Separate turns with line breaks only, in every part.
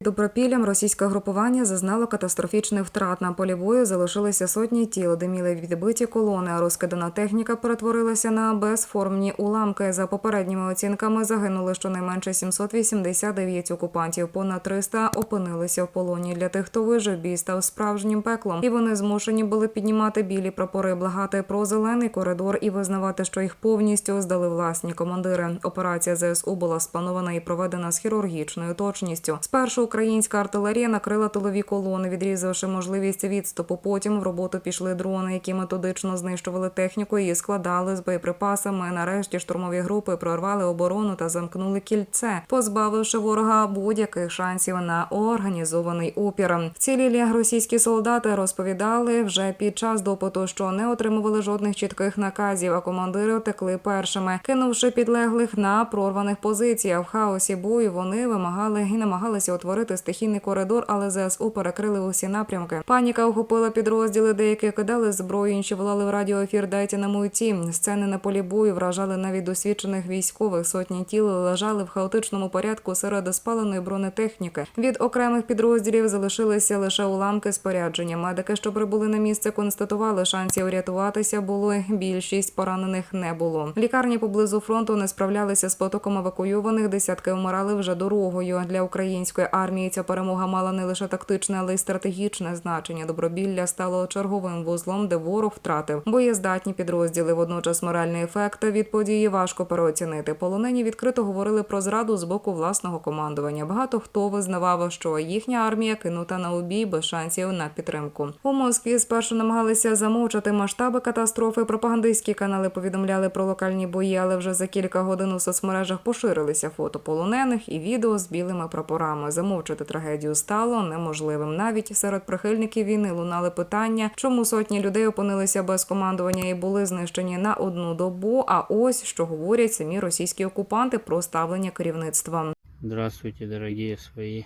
Добропіллям російське групування зазнало катастрофічних втрат. На полі бою залишилися сотні тіл, диміли відбиті колони, розкидана техніка перетворилася на безформні уламки. За попередніми оцінками загинули щонайменше 789 окупантів. Понад 300 опинилися в полоні. Для тих, хто вижив, бій став справжнім пеклом, і вони змушені були піднімати білі прапори, благати про зелений коридор і визнавати, що їх повністю здали власні командири. Операція ЗСУ була спланована і проведена з хірургічною точністю. Спершу українська артилерія накрила тилові колони, відрізавши можливість відступу. Потім в роботу пішли дрони, які методично знищували техніку і складали з боєприпасами. Нарешті штурмові групи прорвали оборону та замкнули кільце, позбавивши ворога будь-яких шансів на організований опір. Вцілілі російські солдати розповідали вже під час допиту, що не отримували жодних чітких наказів, а командири втекли першими, кинувши підлеглих на прорваних позиціях. В хаосі бою вони вимагали і намагалися утворити стихійний коридор, але ЗСУ перекрили усі напрямки. Паніка охопила підрозділи, деякі кидали зброю, інші волали в радіоефір «Дайте нам уйти». Сцени на полі бою вражали навіть досвідчених військових. Сотні тіл лежали в хаотичному порядку серед спаленої бронетехніки. Від окремих підрозділів залишилися лише уламки спорядження. Медики, що прибули на місце, констатували, шансів врятуватися було. Більшість поранених не було. Лікарні поблизу фронту не справлялися з потоком евакуйованих. Десятки вмирали вже дорогою. Для української армії ця перемога мала не лише тактичне, але й стратегічне значення. Добробілля стало черговим вузлом, де ворог втратив боєздатні підрозділи. Водночас моральний ефект від події важко переоцінити. Полонені відкрито говорили про зраду з боку власного командування. Багато хто визнавав, що їхня армія кинута на убій без шансів на підтримку. У Москві спершу намагалися замовчати масштаби катастрофи. Пропагандистські канали повідомляли про локальні бої, але вже за кілька годин у соцмережах поширилися фото полонених і відео з білими прапорами. Замовчати трагедію стало неможливим. Навіть серед прихильників війни лунали питання, чому сотні людей опинилися без командування і були знищені на одну добу. А ось що говорять самі російські окупанти про ставлення керівництва.
Здравствуйте, дорогие свои.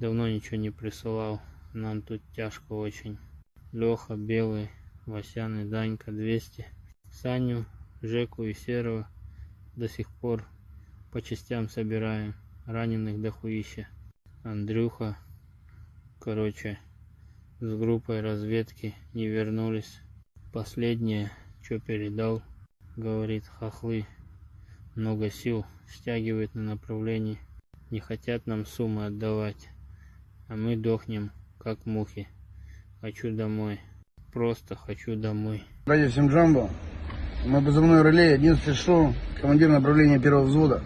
Давно ничего не присылал. Нам тут тяжко очень. Леха, Белый, Васян Данька 200. Саню, Жеку и Серого до сих пор по частям собираем. Раненых дохуища. Андрюха, короче, с группой разведки не вернулись. Последнее, что передал, говорит, хохлы много сил стягивают на направлении, не хотят нам суммы отдавать, а мы дохнем, как мухи. Хочу домой, просто хочу домой.
Радио всем Джамбо. Мы позывной реле 11 шоу, командир направления первого взвода.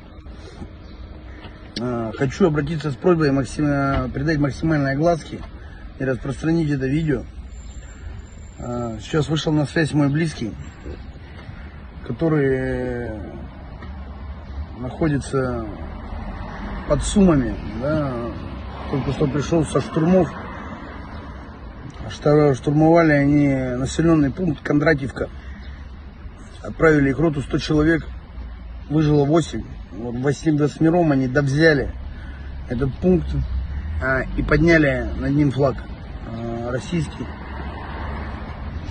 А, Хочу обратиться с просьбой максим- придать максимальной огласки и распространить это видео. А, Сейчас вышел на связь мой близкий, который э, находится под Сумами, да, только что пришел со штурмов. Штурмовали они населенный пункт Кондратьевка. Отправили их роту 100 человек. Выжило 8. Вот 8 восьмером они довзяли этот пункт а, и подняли над ним флаг а, российский.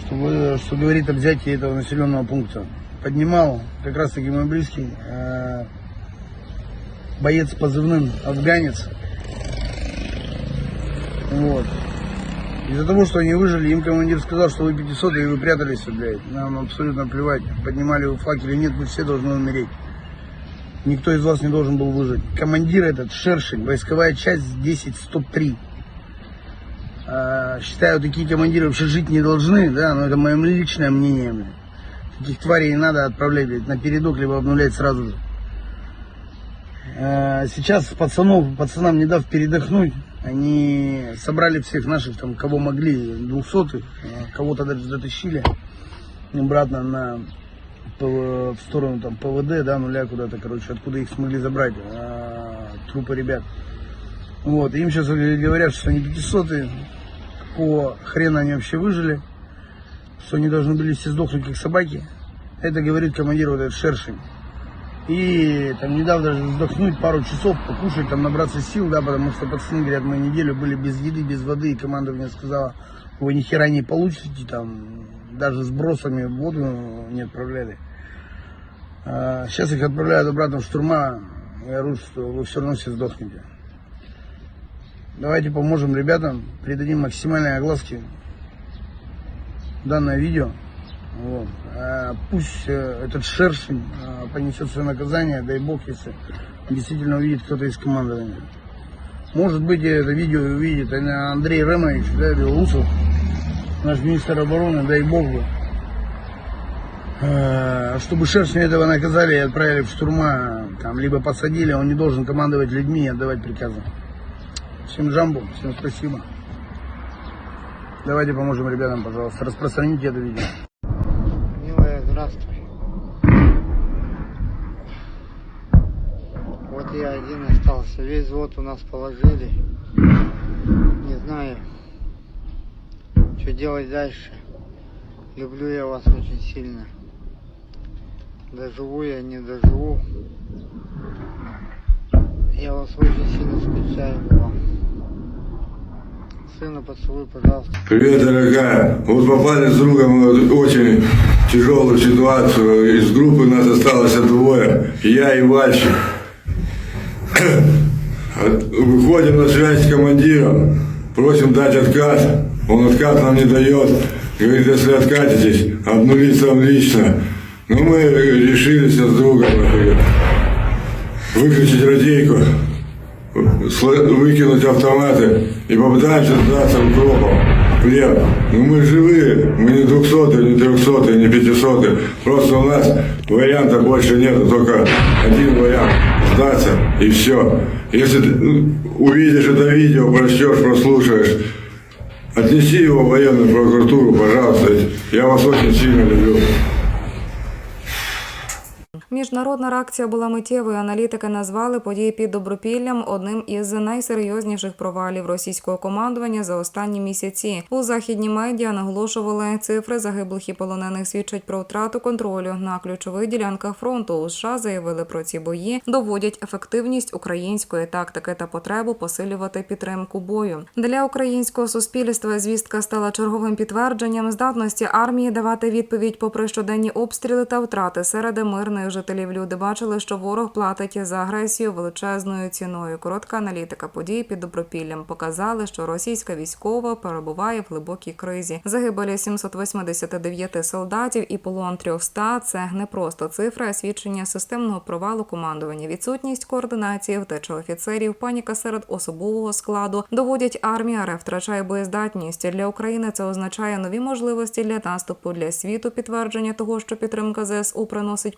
Чтобы, что говорит о взятии этого населенного пункта. Поднимал как раз таки мой близкий а, боец позывным афганец. Вот. Из-за того, что они выжили, им командир сказал, что вы 500 и вы прятались, блядь. Нам абсолютно плевать, поднимали вы флаг или нет, вы все должны умереть. Никто из вас не должен был выжить. Командир этот, Шершень, войсковая часть 10-103. А, считаю, такие командиры вообще жить не должны, да, но это мое личное мнение. блядь. Таких тварей не надо отправлять, блядь, на передок, либо обнулять сразу же. А, Сейчас пацанов, пацанам не дав передохнуть, они собрали всех наших, там, кого могли, двухсотых, а, кого-то даже затащили обратно на в сторону там ПВД, да, нуля куда-то, короче, откуда их смогли забрать, а, трупы ребят. Вот, им сейчас говорят, что они 500 какого хрена они вообще выжили, что они должны были все сдохнуть как собаки. Это говорит командир вот этот Шершень. И там не дав даже вздохнуть пару часов, покушать, там набраться сил, да, потому что пацаны, говорят, мы неделю были без еды, без воды, и командование сказала, вы ни хера не получите, там, даже с бросами в воду не отправляли. А, Сейчас их отправляют обратно в штурма, и орут, что вы все равно все сдохнете. Давайте поможем ребятам, придадим максимальной огласки данное видео. Вот. А пусть э, этот шершень э, понесет свое наказание, дай бог, если действительно увидит кто-то из командования. Может быть, это видео увидит Андрей Ремович, да, Белоусов, наш министр обороны, дай бог бы. Э, Чтобы шершня этого наказали и отправили в штурма, там, либо посадили, он не должен командовать людьми и отдавать приказы. Всем джамбу, всем спасибо. Давайте поможем ребятам, пожалуйста. Распространите это видео.
Милая, здравствуй. Вот я один остался. Весь взвод у нас положили. Не знаю, что делать дальше. Люблю я вас очень сильно. Доживу я, не доживу. Я вас очень сильно скучаю по вам. Сына поцелуй, пожалуйста.
Привет, дорогая. Вот попали с другом в очень тяжелую ситуацию. Из группы нас осталось двое. Я и Вальчик. Выходим на связь с командиром. Просим дать отказ. Он отказ нам не дает. Говорит, если откатитесь, обнулить сам лично. Но мы решились с другом выключить радейку выкинуть автоматы и попытаемся сдаться укропом плен. Но мы живые, мы не двухсотые, не трехсотые, не пятисотые. Просто у нас варианта больше нет, только один вариант – сдаться и все. Если ты ну, увидишь это видео, прочтешь, прослушаешь, отнеси его в военную прокуратуру, пожалуйста. Я вас очень сильно люблю.
Міжнародна реакція була миттєвою. Аналітики назвали події під Добропіллям одним із найсерйозніших провалів російського командування за останні місяці. У західні медіа наголошували цифри загиблих і полонених свідчать про втрату контролю на ключових ділянках фронту. У США заявили про ці бої, доводять ефективність української тактики та потребу посилювати підтримку бою. Для українського суспільства звістка стала черговим підтвердженням здатності армії давати відповідь попри щоденні обстріли та втрати серед мирних жителів. Люди бачили, що ворог платить за агресію величезною ціною. Коротка аналітика подій під Добропіллям показали, що російська військова перебуває в глибокій кризі. Загибелі 789 солдатів і полон 300 – це не просто цифра, а свідчення системного провалу командування. Відсутність координації, втеча офіцерів, паніка серед особового складу доводять армія РФ втрачає боєздатність для України. Це означає нові можливості для наступу для світу. Підтвердження того, що підтримка ЗСУ приносить